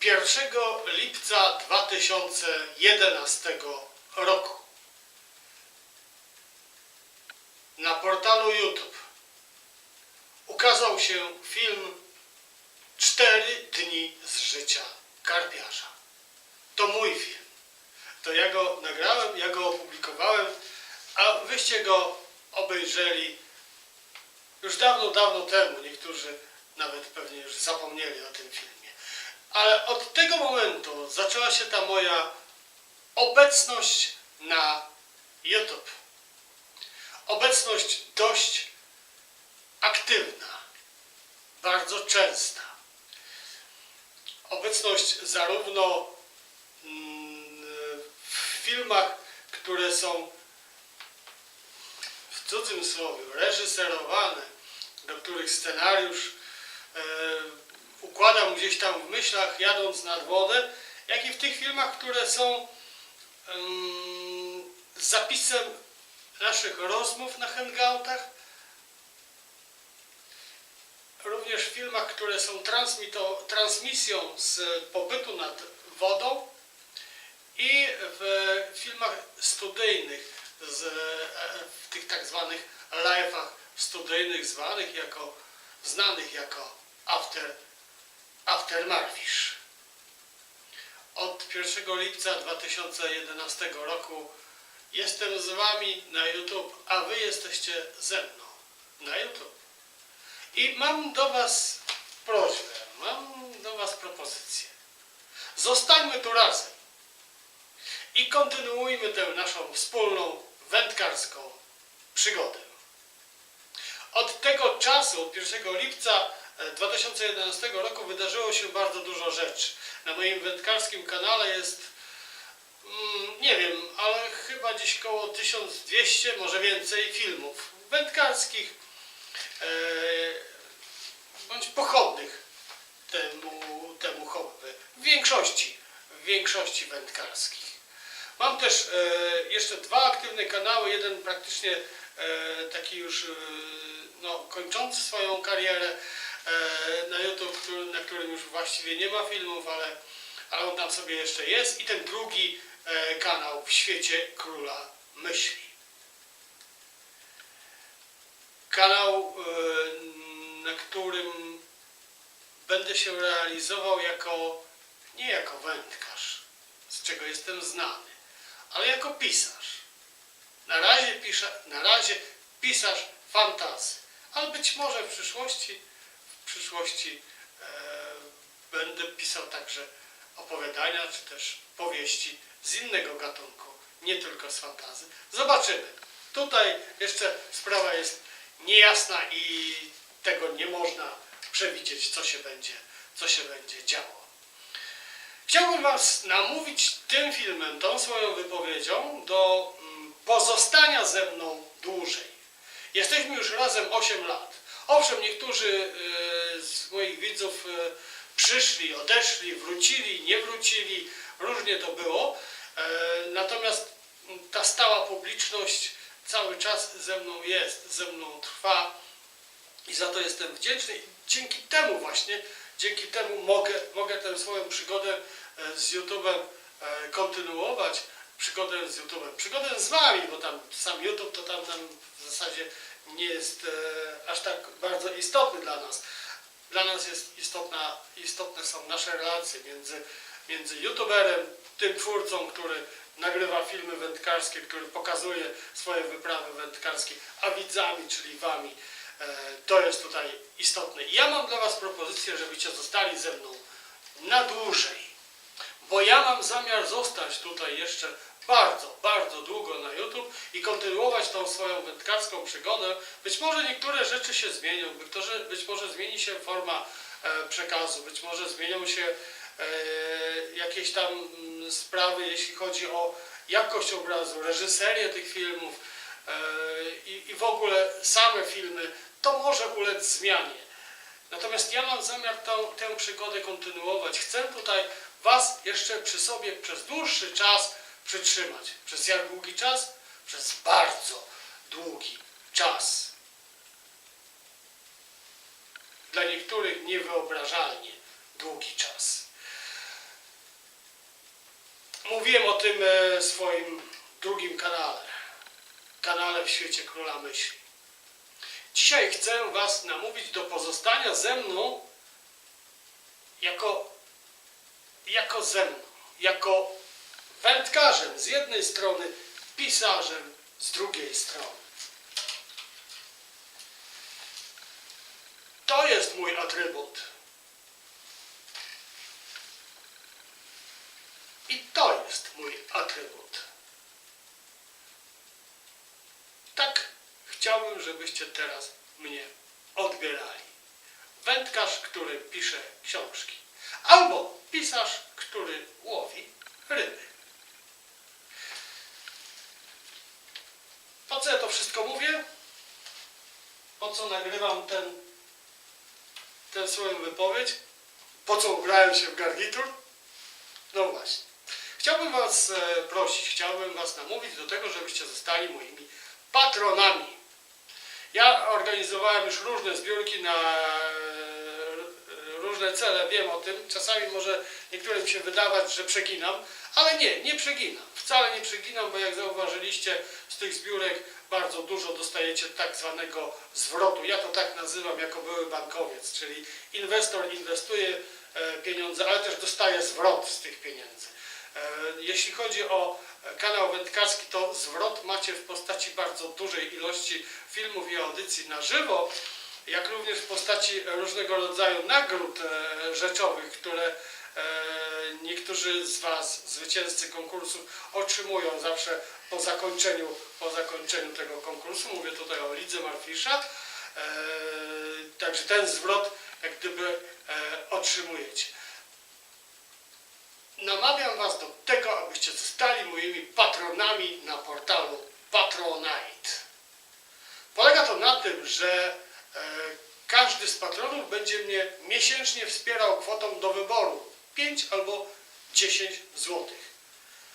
1 lipca 2011 roku na portalu YouTube ukazał się film 4 dni z życia karpiarza. To mój film. To ja go nagrałem, ja go opublikowałem, a wyście go obejrzeli już dawno, dawno temu. Niektórzy nawet pewnie już zapomnieli o tym filmie. Ale od tego momentu zaczęła się ta moja obecność na YouTube. Obecność dość aktywna, bardzo częsta. Obecność zarówno mm, w filmach, które są w cudzym słowie reżyserowane, do których scenariusz układam gdzieś tam w myślach, jadąc nad wodę, jak i w tych filmach, które są em, zapisem naszych rozmów na hangoutach, również w filmach, które są transmisją z pobytu nad wodą i w filmach studyjnych, z, w tych tak zwanych live'ach studyjnych, zwanych jako, znanych jako after, after Marwisz. Od 1 lipca 2011 roku jestem z Wami na YouTube, a Wy jesteście ze mną na YouTube. I mam do Was prośbę, mam do Was propozycję. Zostańmy tu razem i kontynuujmy tę naszą wspólną wędkarską przygodę. Od tego czasu, od 1 lipca 2011 roku wydarzyło się bardzo dużo rzeczy. Na moim wędkarskim kanale jest, mm, nie wiem, ale chyba gdzieś koło 1200, może więcej filmów wędkarskich e, bądź pochodnych temu, temu hobby. W większości, w większości wędkarskich. Mam też e, jeszcze dwa aktywne kanały, jeden praktycznie e, taki już no, kończący swoją karierę na YouTube, na którym już właściwie nie ma filmów, ale, ale on tam sobie jeszcze jest i ten drugi e, kanał w świecie króla myśli. Kanał, e, na którym będę się realizował jako, nie jako wędkarz, z czego jestem znany, ale jako pisarz. Na razie, piszę, na razie pisarz fantazy, ale być może w przyszłości, przyszłości e, będę pisał także opowiadania, czy też powieści z innego gatunku, nie tylko z fantazy. Zobaczymy. Tutaj jeszcze sprawa jest niejasna i tego nie można przewidzieć, co się będzie, co się będzie działo. Chciałbym Was namówić tym filmem, tą swoją wypowiedzią do mm, pozostania ze mną dłużej. Jesteśmy już razem 8 lat. Owszem, niektórzy y, z moich widzów y, przyszli, odeszli, wrócili, nie wrócili, różnie to było. E, Natomiast ta stała publiczność cały czas ze mną jest, ze mną trwa i za to jestem wdzięczny. Dzięki temu właśnie, dzięki temu mogę, mogę tę swoją przygodę e, z YouTube'em e, kontynuować. Przygodę z YouTube'em, przygodę z Wami, bo tam sam YouTube to tam, tam w zasadzie nie jest e, aż tak bardzo istotny dla nas. Dla nas jest istotna, istotne są nasze relacje między, między YouTuberem, tym twórcą, który nagrywa filmy wędkarskie, który pokazuje swoje wyprawy wędkarskie, a widzami, czyli Wami. E, to jest tutaj istotne. I ja mam dla Was propozycję, żebyście zostali ze mną na dłużej. Bo ja mam zamiar zostać tutaj jeszcze bardzo, bardzo długo na YouTube i kontynuować tą swoją wędkarską przygodę. Być może niektóre rzeczy się zmienią, być może, zmieni się forma e, przekazu, być może zmienią się e, jakieś tam mm, sprawy, jeśli chodzi o jakość obrazu, reżyserię tych filmów e, i w ogóle same filmy, to może ulec zmianie. Natomiast ja mam zamiar tą, tę przygodę kontynuować. Chcę tutaj Was jeszcze przy sobie przez dłuższy czas przytrzymać. Przez jak długi czas? Przez bardzo długi czas. Dla niektórych niewyobrażalnie długi czas. tym e, swoim drugim kanale, kanale w świecie Króla Myśli. Dzisiaj chcę Was namówić do pozostania ze mną jako, jako ze mną, jako wędkarzem z jednej strony, pisarzem z drugiej strony. To jest mój atrybut. I to jest mój atrybut. Tak chciałbym, żebyście teraz mnie odbierali. Wędkarz, który pisze książki. Albo pisarz, który łowi ryby. Po co ja to wszystko mówię? Po co nagrywam ten, tę swoją wypowiedź? Po co ubrałem się w garnitur? No właśnie. Chciałbym Was e, prosić, chciałbym Was namówić do tego, żebyście zostali moimi patronami. Ja organizowałem już różne zbiórki na e, różne cele, wiem o tym. Czasami może niektórym się wydawać, że przeginam, ale nie, nie przeginam. Wcale nie przeginam, bo jak zauważyliście z tych zbiórek bardzo dużo dostajecie tak zwanego zwrotu. Ja to tak nazywam jako były bankowiec, czyli inwestor inwestuje e, pieniądze, ale też dostaje zwrot z tych pieniędzy. E, Jeśli chodzi o kanał wędkarski, to zwrot macie w postaci bardzo dużej ilości filmów i audycji na żywo, jak również w postaci różnego rodzaju nagród e, rzeczowych, które niektórzy z Was, zwycięzcy konkursów, otrzymują zawsze po zakończeniu, po zakończeniu tego konkursu. Mówię tutaj o Lidze Marfisza. E, Także ten zwrot jak gdyby e, otrzymujecie. Namawiam Was do tego, abyście zostali moimi patronami na portalu Patronite. Polega to na tym, że e, każdy z patronów będzie mnie miesięcznie wspierał kwotą do wyboru 5 albo 10 zł.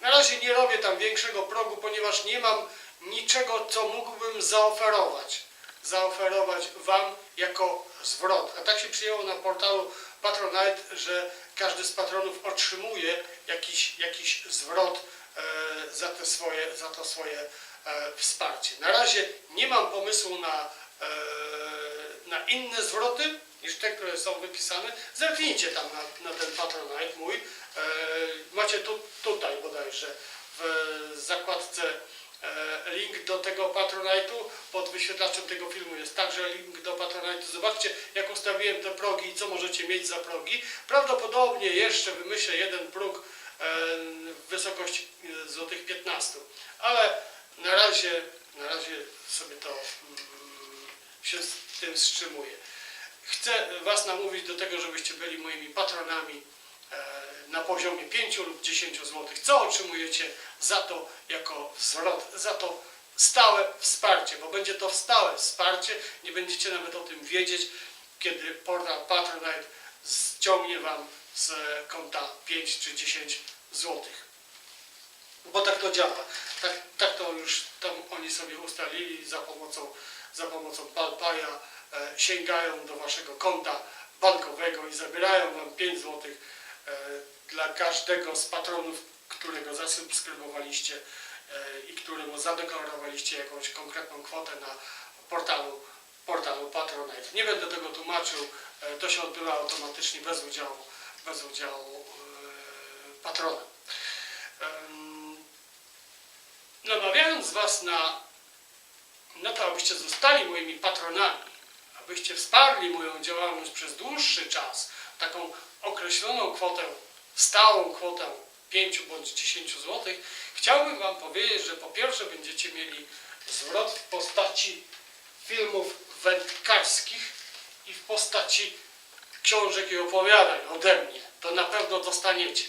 Na razie nie robię tam większego progu, ponieważ nie mam niczego, co mógłbym zaoferować. Zaoferować Wam jako zwrot. A tak się przyjęło na portalu Patronite, że każdy z patronów otrzymuje jakiś, jakiś zwrot e, za, te swoje, za to swoje e, wsparcie. Na razie nie mam pomysłu na, e, na inne zwroty niż te, które są wypisane. Zerknijcie tam na, na ten Patronite mój. E, macie tu, tutaj bodajże w zakładce e, link do tego Patronite'u. Pod wyświetlaczem tego filmu jest także link do Patronite'u. Zobaczcie, jak ustawiłem te progi i co możecie mieć za progi. Prawdopodobnie jeszcze wymyślę jeden próg e, w wysokości e, złotych 15. Ale na razie, na razie sobie to mm, się z tym wstrzymuję. Chcę Was namówić do tego, żebyście byli moimi patronami e, na poziomie 5 lub 10 zł. Co otrzymujecie za to jako zwrot, za to stałe wsparcie, bo będzie to stałe wsparcie, nie będziecie nawet o tym wiedzieć, kiedy portal Patronite ściągnie Wam z konta 5 czy 10 złotych bo tak to działa. Tak, tak to już tam oni sobie ustalili za pomocą, za pomocą PalPaya e, sięgają do waszego konta bankowego i zabierają wam 5 zł e, dla każdego z patronów, którego zasubskrybowaliście e, i któremu zadeklarowaliście jakąś konkretną kwotę na portalu, portalu Patronite. Nie będę tego tłumaczył, e, to się odbywa automatycznie bez udziału, bez udziału e, patrona. Namawiając Was na, na to, abyście zostali moimi patronami, abyście wsparli moją działalność przez dłuższy czas, taką określoną kwotę, stałą kwotę 5 bądź 10 zł, chciałbym Wam powiedzieć, że po pierwsze będziecie mieli zwrot w postaci filmów wędkarskich i w postaci książek i opowiadań ode mnie. To na pewno dostaniecie.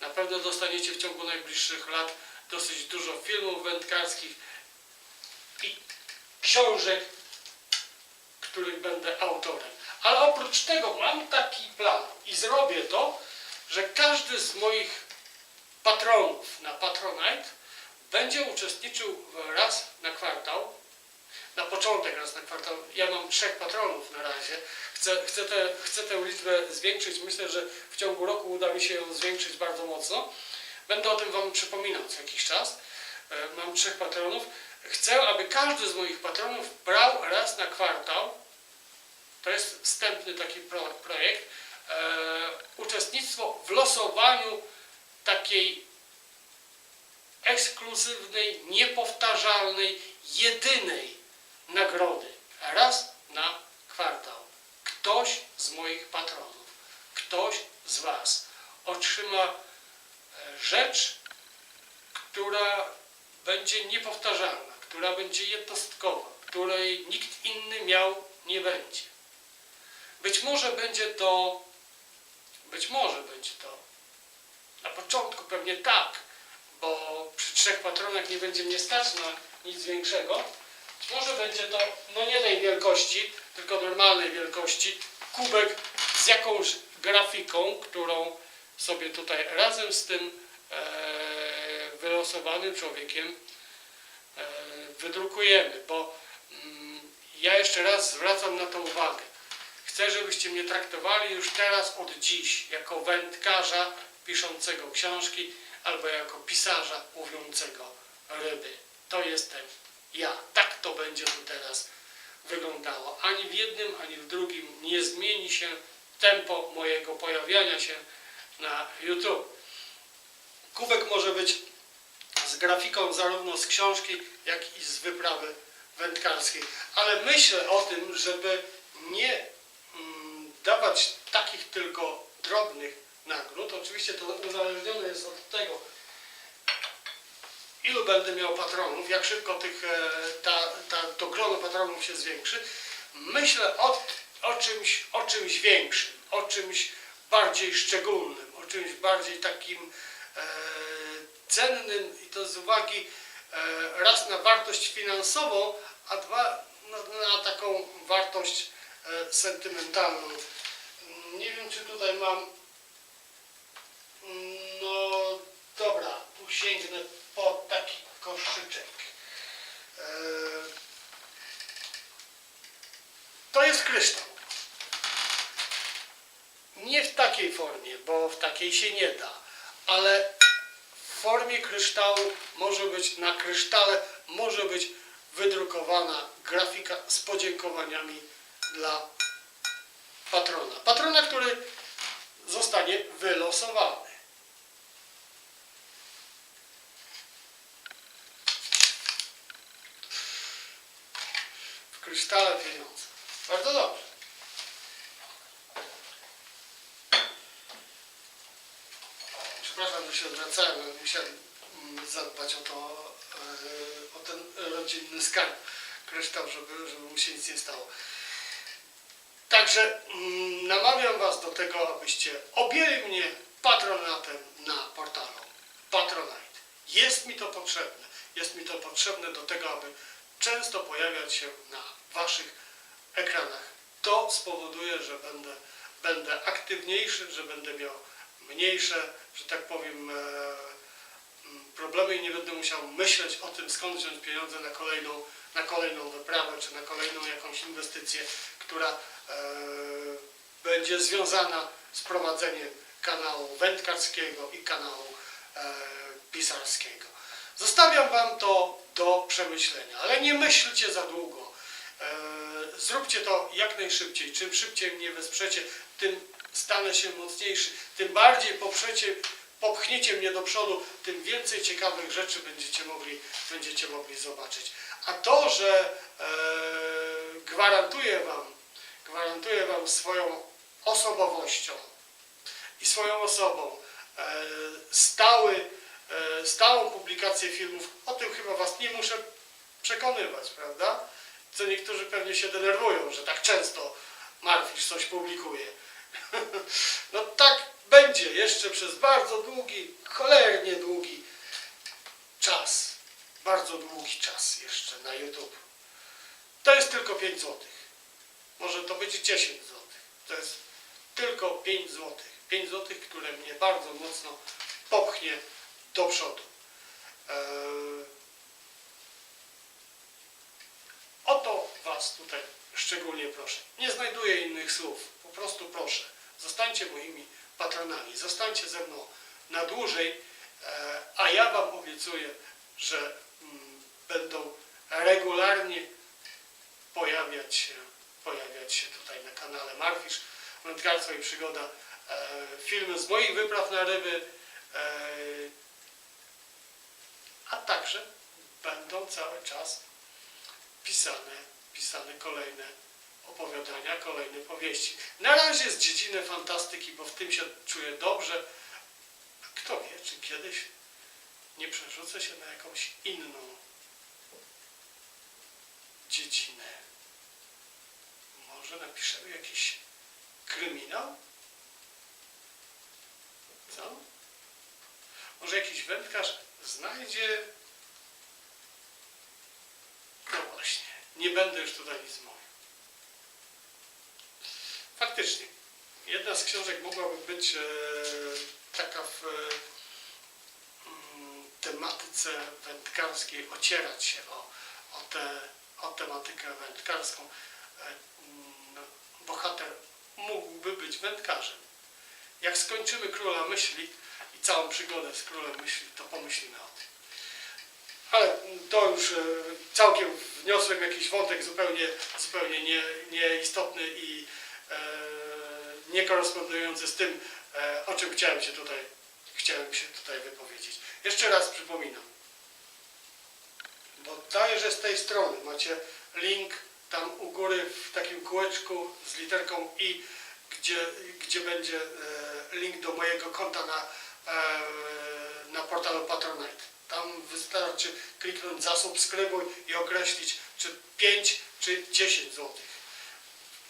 Na pewno dostaniecie w ciągu najbliższych lat dosyć dużo filmów wędkarskich i książek, których będę autorem. Ale oprócz tego mam taki plan i zrobię to, że każdy z moich patronów na Patronite będzie uczestniczył raz na kwartał. Na początek raz na kwartał. Ja mam trzech patronów na razie. Chcę, chcę, te, chcę tę liczbę zwiększyć. Myślę, że w ciągu roku uda mi się ją zwiększyć bardzo mocno. Będę o tym Wam przypominał co jakiś czas. E, Mam trzech patronów. Chcę, aby każdy z moich patronów brał raz na kwartał, to jest wstępny taki pro, projekt, e, uczestnictwo w losowaniu takiej ekskluzywnej, niepowtarzalnej, jedynej nagrody. Raz na kwartał. Ktoś z moich patronów, ktoś z Was otrzyma e, rzecz, która będzie niepowtarzalna, która będzie jednostkowa, której nikt inny miał nie będzie. Być może będzie to, być może będzie to, na początku pewnie tak, bo przy trzech patronach nie będzie mnie stać na nic większego. Być może będzie to, no nie tej wielkości, tylko normalnej wielkości, kubek z jakąś grafiką, którą sobie tutaj razem z tym e, wylosowanym człowiekiem wydrukujemy, bo mm, ja jeszcze raz zwracam na to uwagę. Chcę, żebyście mnie traktowali już teraz od dziś jako wędkarza piszącego książki albo jako pisarza łowiącego ryby. To jestem ja. Tak to będzie tu teraz wyglądało. Ani w jednym, ani w drugim nie zmieni się tempo mojego pojawiania się na YouTube. Kubek może być z grafiką zarówno z książki, jak i z wyprawy wędkarskiej. Ale myślę o tym, żeby nie mm, dawać takich tylko drobnych nagród. Oczywiście to uzależnione jest od tego, ilu będę miał patronów, jak szybko tych, e, ta, ta, to grono patronów się zwiększy. Myślę o, o, czymś, o czymś większym, o czymś bardziej szczególnym, o czymś bardziej takim cennym i to z uwagi e, raz na wartość finansową, a dwa na, na taką wartość e, sentymentalną. Nie wiem, czy tutaj mam. No dobra, tu sięgnę po taki koszyczek. E, To jest kryształ. Nie w takiej formie, bo w takiej się nie da, ale formie kryształu może być na krysztale może być wydrukowana grafika z podziękowaniami dla patrona. Patrona, który zostanie wylosowany. W krysztale pieniądze. Bardzo dobrze. Przepraszam, że się odwracałem, ale musiałem mm, zadbać o to, e, o ten rodzinny skarb kryształ, żeby, żeby mu się nic nie stało. Także mm, namawiam Was do tego, abyście objęli mnie patronatem na portalu Patronite. Jest mi to potrzebne. Jest mi to potrzebne do tego, aby często pojawiać się na Waszych ekranach. To spowoduje, że będę, będę aktywniejszy, że będę miał mniejsze, że tak powiem, e, problemy i nie będę musiał myśleć o tym, skąd wziąć pieniądze na kolejną, na kolejną wyprawę, czy na kolejną jakąś inwestycję, która e, będzie związana z prowadzeniem kanału wędkarskiego i kanału e, pisarskiego. Zostawiam Wam to do przemyślenia, ale nie myślcie za długo. Zróbcie to jak najszybciej. Czym szybciej mnie wesprzecie, tym stanę się mocniejszy, tym bardziej poprzecie, popchniecie mnie do przodu, tym więcej ciekawych rzeczy będziecie mogli, będziecie mogli zobaczyć. A to, że e, gwarantuję Wam, gwarantuję Wam swoją osobowością i swoją osobą e, stały, e, stałą publikację filmów, o tym chyba Was nie muszę przekonywać, prawda? Co niektórzy pewnie się denerwują, że tak często Marfisz coś publikuje. No tak będzie jeszcze przez bardzo długi, cholernie długi czas. Bardzo długi czas jeszcze na YouTube. To jest tylko 5 zł. Może to będzie 10 zł. To jest tylko 5 zł. 5 zł, które mnie bardzo mocno popchnie do przodu. Eee, O to Was tutaj szczególnie proszę. Nie znajduję innych słów. Po prostu proszę. Zostańcie moimi patronami. Zostańcie ze mną na dłużej. E, A ja Wam obiecuję, że mm, będą regularnie pojawiać się, pojawiać się tutaj na kanale Marfisz, Wędkarstwo i Przygoda, e, filmy z moich wypraw na ryby, e, a także będą cały czas pisane, pisane kolejne opowiadania, kolejne powieści. Na razie z dziedziny fantastyki, bo w tym się czuję dobrze. Kto wie, czy kiedyś nie przerzucę się na jakąś inną dziedzinę. Może napiszemy jakiś kryminał? Co? Może jakiś wędkarz znajdzie... No właśnie, nie będę już tutaj nic mówił. Faktycznie, jedna z książek mogłaby być e, taka w e, mm, tematyce wędkarskiej, ocierać się o, o, tę o tematykę wędkarską. E, mm, bohater mógłby być wędkarzem. Jak skończymy Króla Myśli i całą przygodę z Królem Myśli, to pomyślimy o tym. Ale to już e, całkiem wniosłem jakiś wątek zupełnie, zupełnie nie, nieistotny i e, niekorespondujący z tym, e, o czym chciałem się tutaj, chciałem się tutaj wypowiedzieć. Jeszcze raz przypominam, bo dajże z tej strony macie link tam u góry w takim kółeczku z literką i, gdzie, gdzie będzie e, link do mojego konta na, e, na portalu Patronite. Tam wystarczy kliknąć zasubskrybuj i określić czy 5 czy 10 zł.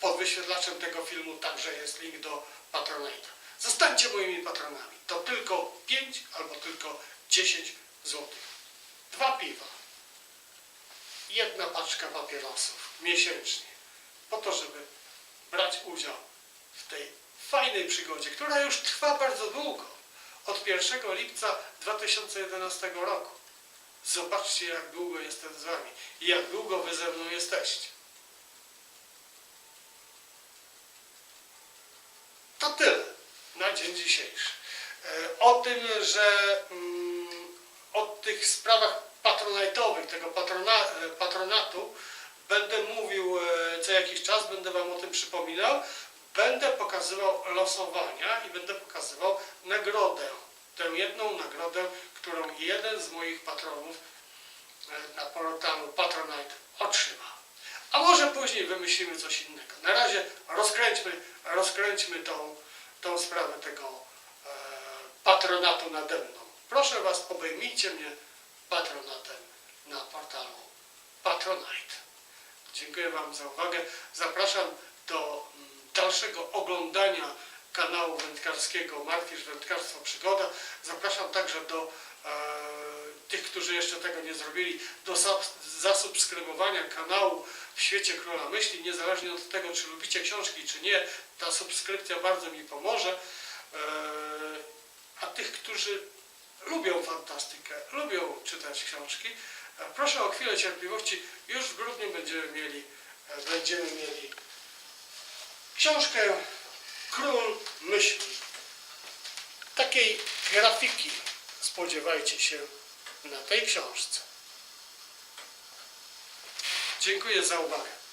Pod wyświetlaczem tego filmu także jest link do Patronite'a. Zostańcie moimi patronami. To tylko 5 albo tylko 10 zł. Dwa piwa. Jedna paczka papierosów miesięcznie. Po to, żeby brać udział w tej fajnej przygodzie, która już trwa bardzo długo. Od 1 lipca 2011 roku. Zobaczcie, jak długo jestem z Wami i jak długo Wy ze mną jesteście. To tyle na dzień dzisiejszy. E, O tym, że mm, o tych sprawach patronajtowych, tego patrona, e, patronatu będę mówił e, co jakiś czas, będę Wam o tym przypominał. Będę pokazywał losowania i będę pokazywał nagrodę. Tę jedną nagrodę, którą jeden z moich patronów e, na portalu Patronite otrzyma. A może później wymyślimy coś innego. Na razie rozkręćmy, rozkręćmy tą, tą sprawę tego e, patronatu nade mną. Proszę Was, obejmijcie mnie patronatem na portalu Patronite. Dziękuję Wam za uwagę. Zapraszam do mm, dalszego oglądania kanału wędkarskiego Marfisz Wędkarstwo Przygoda. Zapraszam także do e, tych, którzy jeszcze tego nie zrobili, do zas- zasubskrybowania kanału w świecie Króla Myśli, niezależnie od tego, czy lubicie książki, czy nie. Ta subskrypcja bardzo mi pomoże. E, a tych, którzy lubią fantastykę, lubią czytać książki, e, proszę o chwilę cierpliwości. Już w grudniu będziemy mieli, e, będziemy mieli książkę Król Myśli. Takiej grafiki spodziewajcie się na tej książce. Dziękuję za uwagę.